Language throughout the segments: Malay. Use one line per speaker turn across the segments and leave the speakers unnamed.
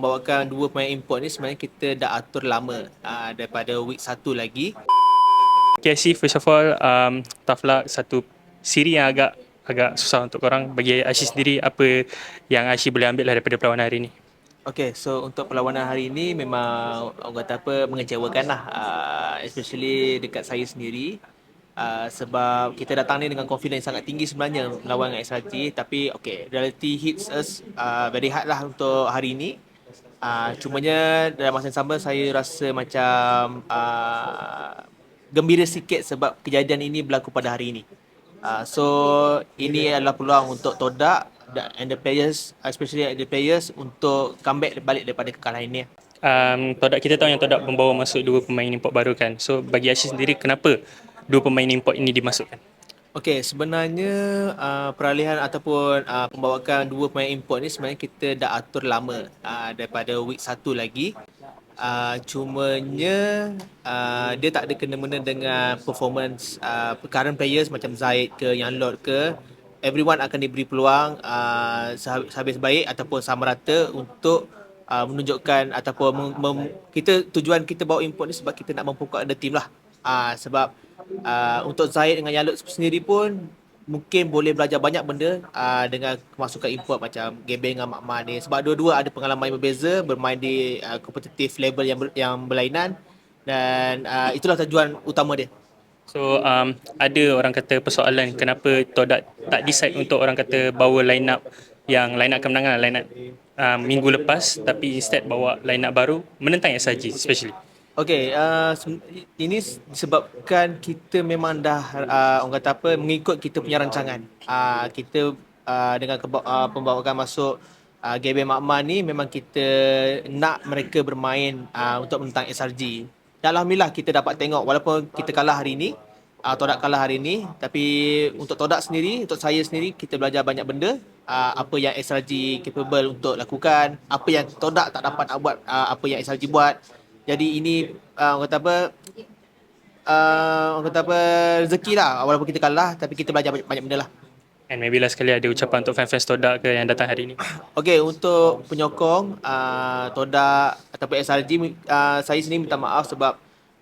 pembawakan dua pemain import ni sebenarnya kita dah atur lama uh, daripada week satu lagi.
Okay, Ashi, first of all, um, tough luck. Satu siri yang agak agak susah untuk korang. Bagi Ashi sendiri, apa yang Ashi boleh ambil lah daripada perlawanan hari ni?
Okay, so untuk perlawanan hari ini memang orang kata apa mengecewakan lah. Uh, especially dekat saya sendiri. Uh, sebab kita datang ni dengan confidence sangat tinggi sebenarnya melawan dengan SRT tapi okay reality hits us uh, very hard lah untuk hari ini uh, cumanya dalam masa yang sama saya rasa macam uh, gembira sikit sebab kejadian ini berlaku pada hari ini uh, so ini adalah peluang untuk Todak and the players especially the players untuk comeback balik daripada kekalahan ini
Um, Todak kita tahu yang Todak membawa masuk dua pemain import baru kan. So bagi Ashi sendiri kenapa dua pemain import ini dimasukkan?
Okey, sebenarnya uh, peralihan ataupun uh, pembawakan dua pemain import ni sebenarnya kita dah atur lama uh, daripada week satu lagi. Uh, cumanya uh, dia tak ada kena-mena dengan performance uh, current players macam Zaid ke Yang Lord ke everyone akan diberi peluang uh, sehabis baik ataupun sama rata untuk uh, menunjukkan ataupun mem, mem, kita tujuan kita bawa import ni sebab kita nak memperkuat the team lah. Uh, sebab uh, untuk Zaid dengan Yalut sendiri pun mungkin boleh belajar banyak benda uh, dengan kemasukan import macam Gebeng dengan Mak Man ni sebab dua-dua ada pengalaman yang berbeza bermain di uh, kompetitif level yang ber, yang berlainan dan uh, itulah tujuan utama dia.
So um, ada orang kata persoalan kenapa Todak tak decide untuk orang kata bawa line up yang line up kemenangan line up uh, minggu lepas tapi instead bawa line up baru menentang SRG especially.
Okay, uh, ini disebabkan kita memang dah uh, orang kata apa mengikut kita punya rancangan. Uh, kita uh, dengan keba- uh, pembawaan masuk uh, Gabe Makman ni memang kita nak mereka bermain uh, untuk menentang SRG. Dan Alhamdulillah kita dapat tengok walaupun kita kalah hari ini, uh, Todak kalah hari ini, tapi untuk Todak sendiri, untuk saya sendiri kita belajar banyak benda uh, apa yang SRG capable untuk lakukan, apa yang Todak tak dapat nak buat, uh, apa yang SRG buat. Jadi ini uh, orang kata apa uh, orang kata apa rezeki lah walaupun kita kalah tapi kita belajar banyak, banyak benda lah.
And maybe last sekali ada ucapan untuk fan-fans Todak ke yang datang hari ini.
Okay, untuk penyokong uh, Todak ataupun SRG, uh, saya sendiri minta maaf sebab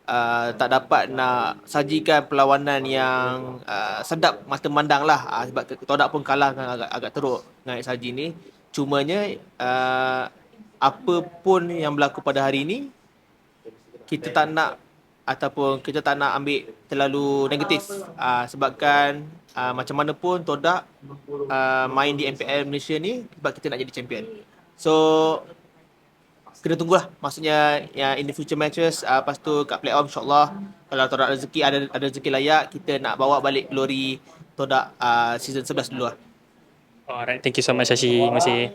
uh, tak dapat nak sajikan perlawanan yang uh, sedap mata memandang lah. Uh, sebab Todak pun kalah dengan agak, agak teruk dengan SRG ni. Cumanya, uh, apa pun yang berlaku pada hari ini, kita tak nak ataupun kita tak nak ambil terlalu negatif uh, sebabkan uh, macam mana pun Todak uh, main di MPL Malaysia ni sebab kita nak jadi champion. So kena tunggulah maksudnya ya in the future matches uh, lepas tu kat playoff insyaallah kalau Todak rezeki ada ada rezeki layak kita nak bawa balik glory Todak uh, season 11 dulu lah.
Alright, thank you so much Ashi. Kasih.